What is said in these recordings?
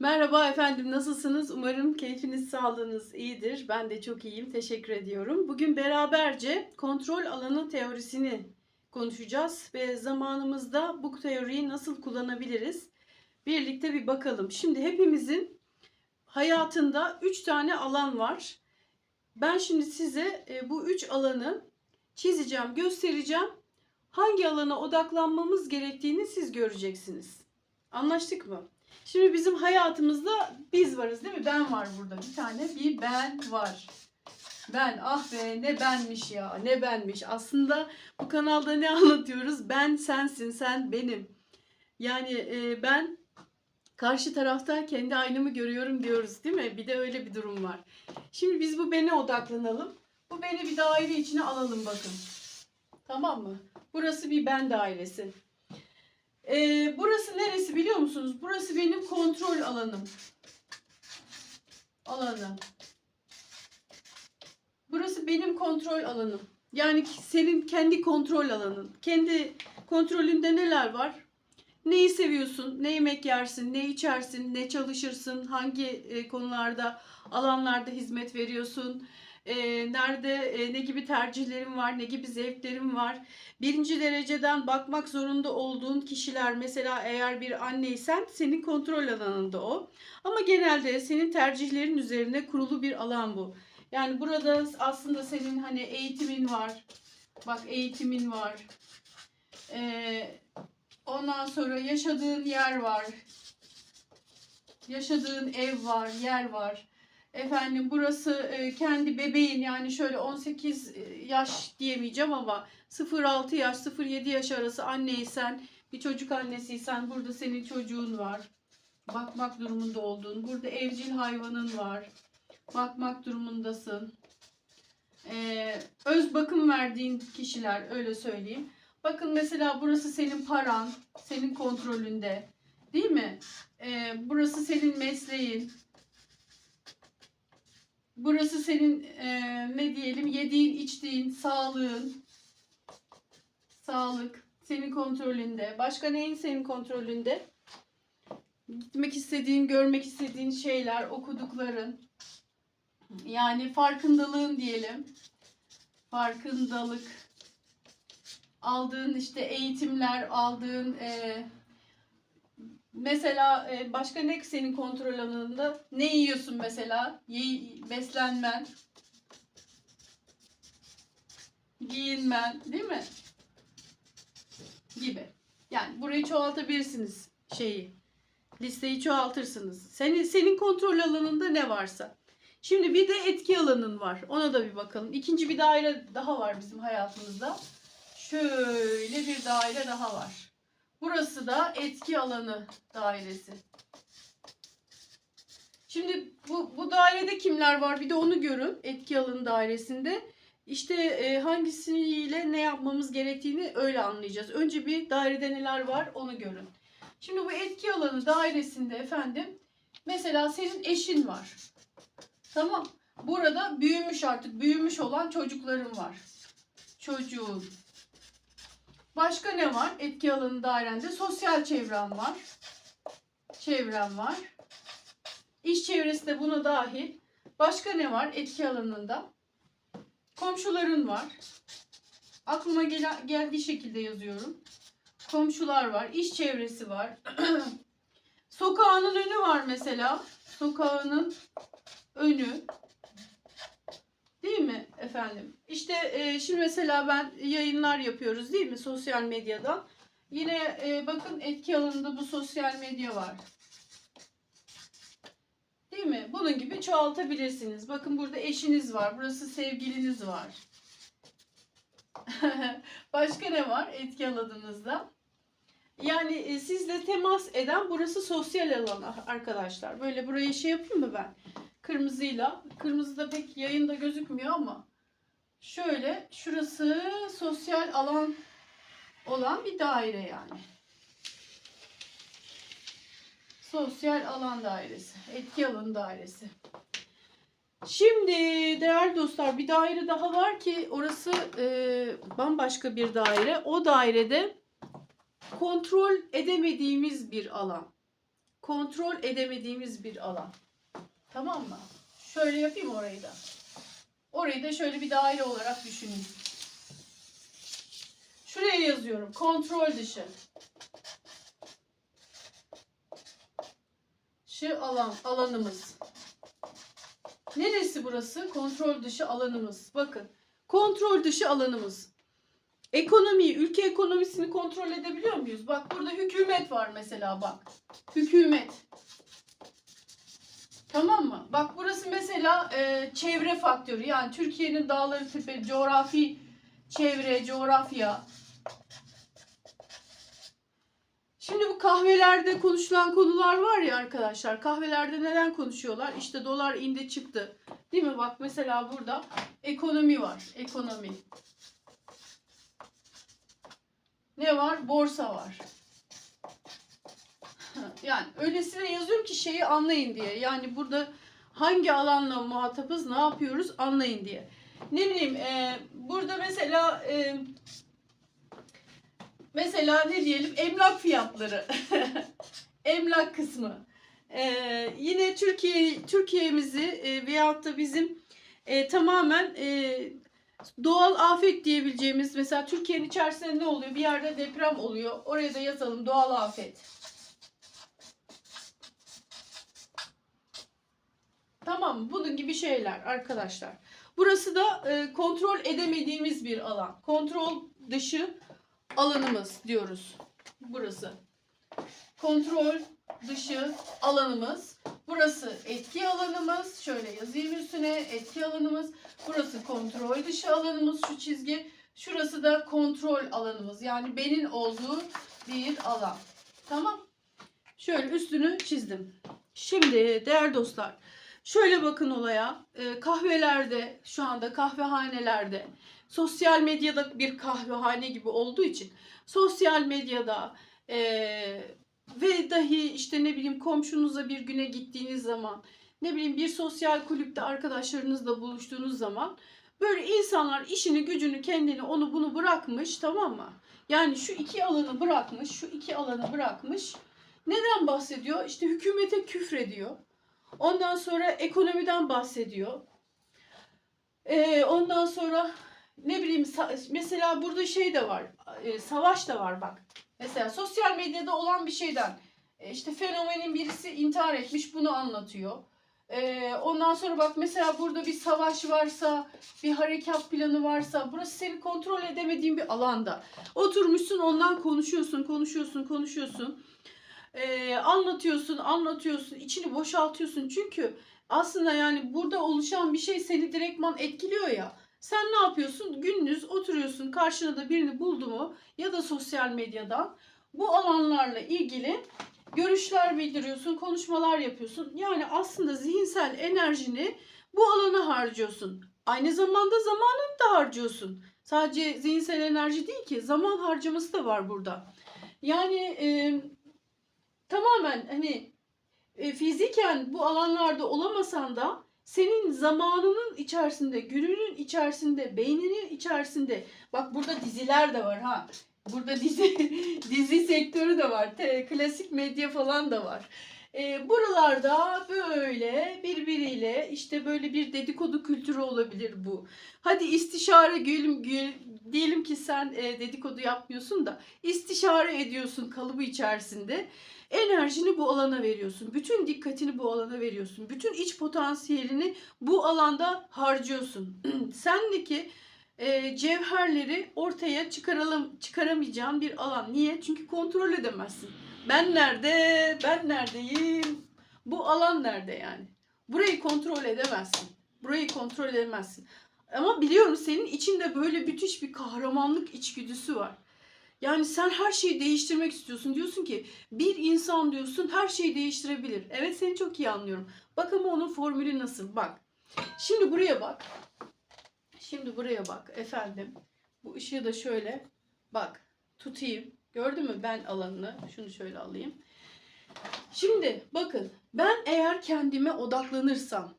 Merhaba efendim, nasılsınız? Umarım keyfiniz, sağlığınız iyidir. Ben de çok iyiyim, teşekkür ediyorum. Bugün beraberce kontrol alanı teorisini konuşacağız ve zamanımızda bu teoriyi nasıl kullanabiliriz? Birlikte bir bakalım. Şimdi hepimizin hayatında 3 tane alan var. Ben şimdi size e, bu 3 alanı çizeceğim, göstereceğim. Hangi alana odaklanmamız gerektiğini siz göreceksiniz. Anlaştık mı? Şimdi bizim hayatımızda biz varız değil mi? Ben var burada. Bir tane bir ben var. Ben ah be ne benmiş ya ne benmiş. Aslında bu kanalda ne anlatıyoruz? Ben sensin sen benim. Yani e, ben karşı tarafta kendi aynamı görüyorum diyoruz değil mi? Bir de öyle bir durum var. Şimdi biz bu bene odaklanalım. Bu beni bir daire içine alalım bakın. Tamam mı? Burası bir ben dairesi. Ee, burası neresi biliyor musunuz? Burası benim kontrol alanım. Alanı. Burası benim kontrol alanım. Yani senin kendi kontrol alanın. Kendi kontrolünde neler var? Neyi seviyorsun? Ne yemek yersin? Ne içersin? Ne çalışırsın? Hangi e, konularda, alanlarda hizmet veriyorsun? E, nerede e, ne gibi tercihlerin var? Ne gibi zevklerin var? birinci dereceden bakmak zorunda olduğun kişiler mesela eğer bir anneysen senin kontrol alanında o. Ama genelde senin tercihlerin üzerine kurulu bir alan bu. Yani burada aslında senin hani eğitimin var. Bak eğitimin var. Ee, ondan sonra yaşadığın yer var. Yaşadığın ev var, yer var. Efendim burası e, kendi bebeğin yani şöyle 18 yaş diyemeyeceğim ama 0-6 yaş, 0-7 yaş arası anneysen, bir çocuk annesiysen burada senin çocuğun var. Bakmak durumunda olduğun. Burada evcil hayvanın var. Bakmak durumundasın. Ee, öz bakım verdiğin kişiler öyle söyleyeyim. Bakın mesela burası senin paran, senin kontrolünde. Değil mi? Ee, burası senin mesleğin. Burası senin e, ne diyelim yediğin, içtiğin, sağlığın. Sağlık senin kontrolünde. Başka neyin senin kontrolünde? Gitmek istediğin, görmek istediğin şeyler, okudukların. Yani farkındalığın diyelim. Farkındalık. Aldığın işte eğitimler, aldığın e, mesela e, başka ne senin kontrol alanında? Ne yiyorsun mesela? Ye, beslenmen. Giyinmen, değil mi? gibi. Yani burayı çoğaltabilirsiniz şeyi. Listeyi çoğaltırsınız. Senin senin kontrol alanında ne varsa. Şimdi bir de etki alanın var. Ona da bir bakalım. İkinci bir daire daha var bizim hayatımızda. Şöyle bir daire daha var. Burası da etki alanı dairesi. Şimdi bu, bu dairede kimler var? Bir de onu görün. Etki alanı dairesinde. İşte e, hangisiyle ne yapmamız gerektiğini öyle anlayacağız. Önce bir dairede neler var onu görün. Şimdi bu etki alanı dairesinde efendim mesela senin eşin var. Tamam. Burada büyümüş artık büyümüş olan çocukların var. Çocuğun. Başka ne var? Etki alanı dairende sosyal çevren var. Çevren var. İş çevresi de buna dahil. Başka ne var etki alanında? Komşuların var. Aklıma gel geldiği şekilde yazıyorum. Komşular var, iş çevresi var. Sokağının önü var mesela. Sokağının önü. Değil mi efendim? İşte e, şimdi mesela ben yayınlar yapıyoruz değil mi sosyal medyadan. Yine e, bakın etki alanında bu sosyal medya var. Değil mi? Bunun gibi çoğaltabilirsiniz. Bakın burada eşiniz var. Burası sevgiliniz var. Başka ne var etki alanınızda? Yani e, sizle temas eden burası sosyal alan arkadaşlar. Böyle burayı şey yapayım mı ben? Kırmızıyla. Kırmızı da pek yayında gözükmüyor ama şöyle şurası sosyal alan olan bir daire yani. Sosyal alan dairesi, etki alanı dairesi. Şimdi değerli dostlar bir daire daha var ki orası e, bambaşka bir daire. O dairede kontrol edemediğimiz bir alan. kontrol edemediğimiz bir alan. Tamam mı? Şöyle yapayım orayı da. Orayı da şöyle bir daire olarak düşünün. Şuraya yazıyorum. Kontrol dışı. Şu alan, alanımız. Neresi burası? Kontrol dışı alanımız. Bakın. Kontrol dışı alanımız. Ekonomiyi, ülke ekonomisini kontrol edebiliyor muyuz? Bak burada hükümet var mesela bak. Hükümet. Tamam mı? Bak burası mesela e, çevre faktörü. Yani Türkiye'nin dağları, tepe, coğrafi çevre, coğrafya. Şimdi bu kahvelerde konuşulan konular var ya arkadaşlar. Kahvelerde neden konuşuyorlar? İşte dolar indi çıktı. Değil mi? Bak mesela burada ekonomi var. Ekonomi. Ne var? Borsa var. Yani öylesine yazıyorum ki şeyi anlayın diye. Yani burada hangi alanla muhatapız, ne yapıyoruz anlayın diye. Ne bileyim e, burada mesela e, mesela ne diyelim emlak fiyatları. emlak kısmı. E, yine Türkiye Türkiye'mizi e, veyahut da bizim e, tamamen e, doğal afet diyebileceğimiz mesela Türkiye'nin içerisinde ne oluyor? Bir yerde deprem oluyor. Oraya da yazalım doğal afet. Tamam mı? Bunun gibi şeyler arkadaşlar. Burası da e, kontrol edemediğimiz bir alan. Kontrol dışı alanımız diyoruz. Burası. Kontrol dışı alanımız. Burası etki alanımız. Şöyle yazayım üstüne. Etki alanımız. Burası kontrol dışı alanımız şu çizgi. Şurası da kontrol alanımız. Yani benim olduğu bir alan. Tamam. Şöyle üstünü çizdim. Şimdi değerli dostlar. Şöyle bakın olaya. e, kahvelerde, şu anda kahvehanelerde, sosyal medyada bir kahvehane gibi olduğu için sosyal medyada e, ve dahi işte ne bileyim komşunuza bir güne gittiğiniz zaman, ne bileyim bir sosyal kulüpte arkadaşlarınızla buluştuğunuz zaman böyle insanlar işini, gücünü, kendini, onu bunu bırakmış tamam mı? Yani şu iki alanı bırakmış, şu iki alanı bırakmış. Neden bahsediyor? İşte hükümete küfrediyor. Ondan sonra ekonomiden bahsediyor. Ee, ondan sonra ne bileyim mesela burada şey de var. e, savaş da var bak. Mesela sosyal medyada olan bir şeyden e, işte fenomenin birisi intihar etmiş bunu anlatıyor. Ee, ondan sonra bak mesela burada bir savaş varsa, bir harekat planı varsa burası seni kontrol edemediğin bir alanda. Oturmuşsun ondan konuşuyorsun, konuşuyorsun, konuşuyorsun. Ee, anlatıyorsun, anlatıyorsun, içini boşaltıyorsun. Çünkü aslında yani burada oluşan bir şey seni direktman etkiliyor ya. Sen ne yapıyorsun? Gündüz oturuyorsun karşına da birini buldu mu ya da sosyal medyadan bu alanlarla ilgili görüşler bildiriyorsun, konuşmalar yapıyorsun. Yani aslında zihinsel enerjini bu alana harcıyorsun. Aynı zamanda zamanını da harcıyorsun. Sadece zihinsel enerji değil ki zaman harcaması da var burada. Yani e, tamamen hani e, fiziken bu alanlarda olamasan da senin zamanının içerisinde, gününün içerisinde, beyninin içerisinde bak burada diziler de var ha. Burada dizi dizi sektörü de var. Te, klasik medya falan da var. E, buralarda böyle birbiriyle işte böyle bir dedikodu kültürü olabilir bu. Hadi istişare gülüm gül, diyelim ki sen e, dedikodu yapmıyorsun da istişare ediyorsun kalıbı içerisinde. Enerjini bu alana veriyorsun. Bütün dikkatini bu alana veriyorsun. Bütün iç potansiyelini bu alanda harcıyorsun. Sendeki e, cevherleri ortaya çıkaralım çıkaramayacağın bir alan. Niye? Çünkü kontrol edemezsin. Ben nerede? Ben neredeyim? Bu alan nerede yani? Burayı kontrol edemezsin. Burayı kontrol edemezsin. Ama biliyorum senin içinde böyle müthiş bir kahramanlık içgüdüsü var. Yani sen her şeyi değiştirmek istiyorsun. Diyorsun ki bir insan diyorsun her şeyi değiştirebilir. Evet seni çok iyi anlıyorum. Bak ama onun formülü nasıl? Bak. Şimdi buraya bak. Şimdi buraya bak efendim. Bu ışığı da şöyle bak tutayım. Gördün mü ben alanını? Şunu şöyle alayım. Şimdi bakın ben eğer kendime odaklanırsam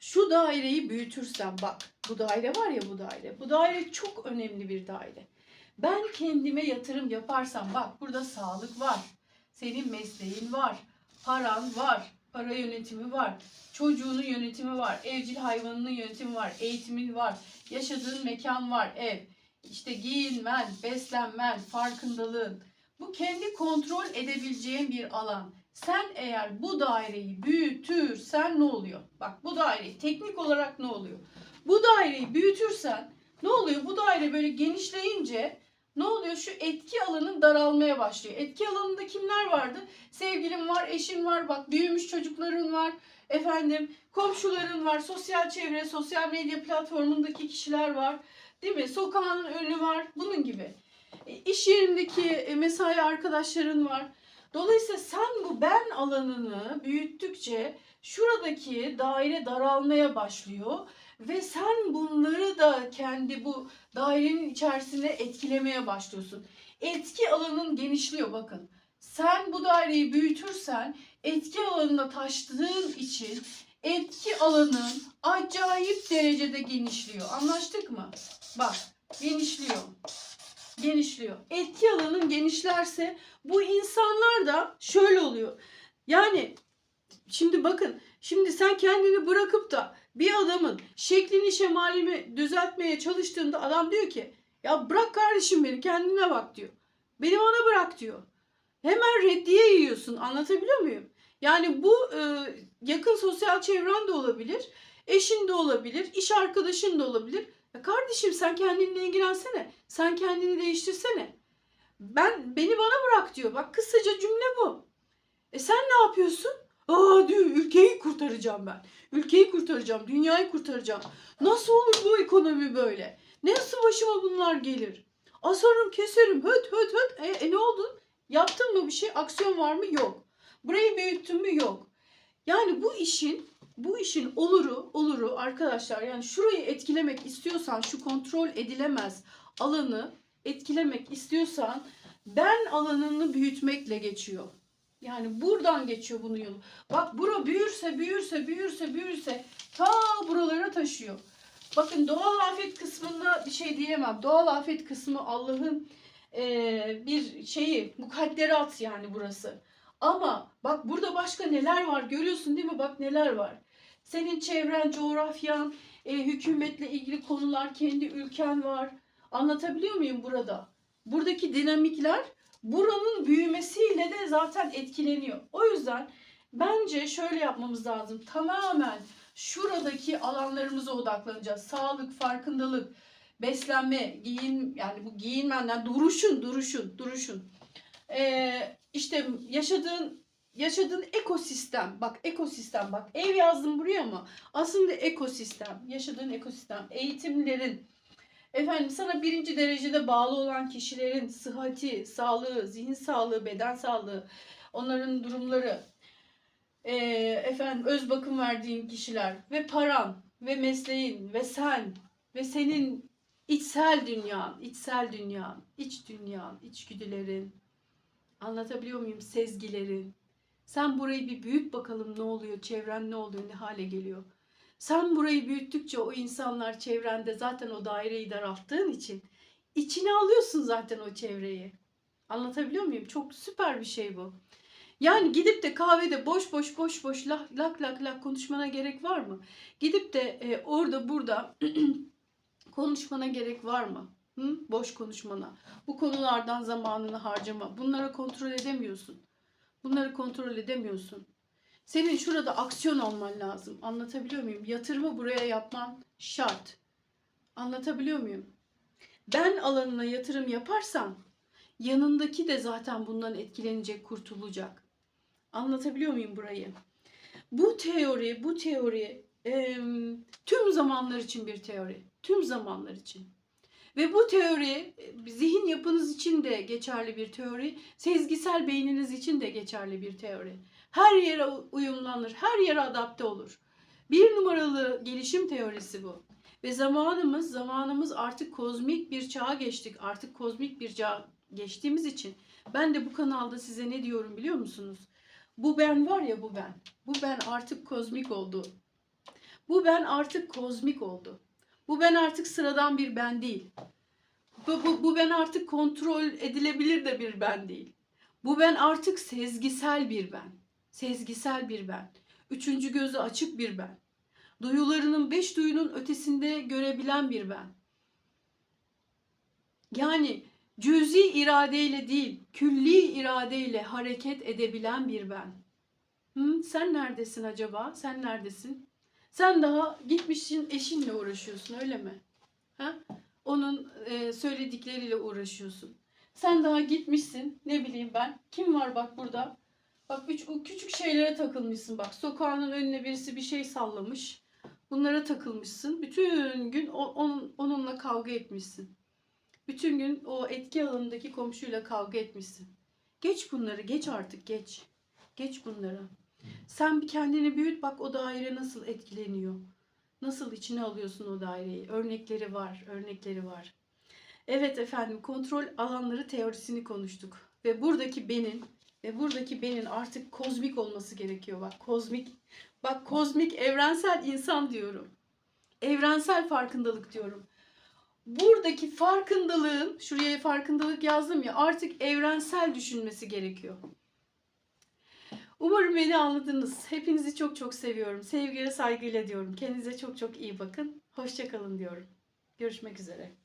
şu daireyi büyütürsem bak bu daire var ya bu daire. Bu daire çok önemli bir daire. Ben kendime yatırım yaparsam bak burada sağlık var. Senin mesleğin var. paran var, para yönetimi var, çocuğunun yönetimi var, evcil hayvanının yönetimi var, eğitimin var, yaşadığın mekan var, ev, işte giyinmen, beslenmen, farkındalığın. Bu kendi kontrol edebileceğin bir alan. Sen eğer bu daireyi büyütürsen ne oluyor? Bak bu daireyi teknik olarak ne oluyor? Bu daireyi büyütürsen ne oluyor? Bu daire böyle genişleyince ne oluyor? Şu etki alanın daralmaya başlıyor. Etki alanında kimler vardı? Sevgilin var, eşin var, bak büyümüş çocukların var, efendim komşuların var, sosyal çevre, sosyal medya platformundaki kişiler var. Değil mi? Sokağın önü var. Bunun gibi. E, İş yerindeki e, mesai arkadaşların var. Dolayısıyla sen bu ben alanını büyüttükçe şuradaki daire daralmaya başlıyor ve sen bunları da kendi bu dairenin içerisine etkilemeye başlıyorsun. Etki alanın genişliyor bakın. Sen bu daireyi büyütürsen etki alanına taştığın için etki alanın acayip derecede genişliyor. Anlaştık mı? Bak genişliyor. Genişliyor. Etki alanın genişlerse bu insanlar da şöyle oluyor. Yani şimdi bakın şimdi sen kendini bırakıp da bir adamın şeklini şemalini düzeltmeye çalıştığında adam diyor ki ya bırak kardeşim beni kendine bak diyor. Beni bana bırak diyor. Hemen reddiye yiyorsun anlatabiliyor muyum? Yani bu e, yakın sosyal çevren de olabilir, eşin de olabilir, iş arkadaşın da olabilir. Ya kardeşim sen kendinle ilgilensene. Sen kendini değiştirsene. Ben beni bana bırak diyor. Bak kısaca cümle bu. E sen ne yapıyorsun? Aa diyor ülkeyi kurtaracağım ben. Ülkeyi kurtaracağım, dünyayı kurtaracağım. Nasıl olur bu ekonomi böyle? Nasıl başıma bunlar gelir? Asarım, keserim, höt höt höt. E, e ne oldu? Yaptın mı bir şey? Aksiyon var mı? Yok. Burayı büyüttün mü? Yok. Yani bu işin bu işin oluru oluru arkadaşlar yani şurayı etkilemek istiyorsan şu kontrol edilemez alanı etkilemek istiyorsan ben alanını büyütmekle geçiyor. Yani buradan geçiyor bunun yolu. Bak bura büyürse büyürse büyürse büyürse ta buralara taşıyor. Bakın doğal afet kısmında bir şey diyemem. Doğal afet kısmı Allah'ın eee, bir şeyi mukadderat yani burası. Ama bak burada başka neler var görüyorsun değil mi? Bak neler var. Senin çevren, coğrafyan, e, hükümetle ilgili konular, kendi ülken var. Anlatabiliyor muyum burada? Buradaki dinamikler buranın büyümesiyle de zaten etkileniyor. O yüzden bence şöyle yapmamız lazım. Tamamen şuradaki alanlarımıza odaklanacağız. Sağlık, farkındalık, beslenme, giyin yani bu giyinmenden duruşun, duruşun, duruşun. Ee, işte yaşadığın yaşadığın ekosistem. Bak ekosistem bak. Ev yazdım buraya ama aslında ekosistem. Yaşadığın ekosistem. Eğitimlerin efendim sana birinci derecede bağlı olan kişilerin sıhhati, sağlığı, zihin sağlığı, beden sağlığı, onların durumları, ee, efendim öz bakım verdiğin kişiler ve paran ve mesleğin ve sen ve senin içsel dünyan, içsel dünyan, iç dünyan, içgüdülerin, anlatabiliyor muyum? Sezgilerin. Sen burayı bir büyüt bakalım ne oluyor, çevren ne oluyor, ne hale geliyor. Sen burayı büyüttükçe o insanlar çevrende zaten o daireyi daralttığın için içine alıyorsun zaten o çevreyi. Anlatabiliyor muyum? Çok süper bir şey bu. Yani gidip de kahvede boş boş boş boş lak lak lak, lak konuşmana gerek var mı? Gidip de e, orada burada konuşmana gerek var mı? Hı? Boş konuşmana. Bu konulardan zamanını harcama. Bunları kontrol edemiyorsun. Bunları kontrol edemiyorsun. Senin şurada aksiyon olman lazım. Anlatabiliyor muyum? Yatırımı buraya yapman şart. Anlatabiliyor muyum? Ben alanına yatırım yaparsan yanındaki de zaten bundan etkilenecek, kurtulacak. Anlatabiliyor muyum burayı? Bu teori, bu teori em, tüm zamanlar için bir teori. Tüm zamanlar için. Ve bu teori e, zihin yapınız için de geçerli bir teori, sezgisel beyniniz için de geçerli bir teori. Her yere uyumlanır, her yere adapte olur. Bir numaralı gelişim teorisi bu. Ve zamanımız, zamanımız artık kozmik bir çağa geçtik. Artık kozmik bir çağa geçtiğimiz için ben de bu kanalda size ne diyorum biliyor musunuz? Bu ben var ya bu ben. Bu ben artık kozmik oldu. Bu ben artık kozmik oldu. Bu ben artık sıradan bir ben değil. Bu, bu, bu ben artık kontrol edilebilir de bir ben değil. Bu ben artık sezgisel bir ben. Sezgisel bir ben. Üçüncü gözü açık bir ben. Duyularının beş duyunun ötesinde görebilen bir ben. Yani cüzi iradeyle değil, külli iradeyle hareket edebilen bir ben. Hı, sen neredesin acaba? Sen neredesin? Sen daha gitmişsin eşinle uğraşıyorsun öyle mi? Ha? Onun e, söyledikleriyle uğraşıyorsun. Sen daha gitmişsin ne bileyim ben. Kim var bak burada? Bak üç, küçük şeylere takılmışsın bak. Sokağının önüne birisi bir şey sallamış. Bunlara takılmışsın. Bütün gün o, onun, onunla kavga etmişsin. Bütün gün o etki alanındaki komşuyla kavga etmişsin. Geç bunları, geç artık geç. Geç bunları. Sen bir kendini büyüt bak o daire nasıl etkileniyor. Nasıl içine alıyorsun o daireyi? Örnekleri var, örnekleri var. Evet efendim, kontrol alanları teorisini konuştuk. Ve buradaki benin ve buradaki benin artık kozmik olması gerekiyor. Bak kozmik, bak kozmik evrensel insan diyorum. Evrensel farkındalık diyorum. Buradaki farkındalığın, şuraya farkındalık yazdım ya artık evrensel düşünmesi gerekiyor. Umarım beni anladınız. Hepinizi çok çok seviyorum. Sevgiyle saygıyla diyorum. Kendinize çok çok iyi bakın. Hoşçakalın diyorum. Görüşmek üzere.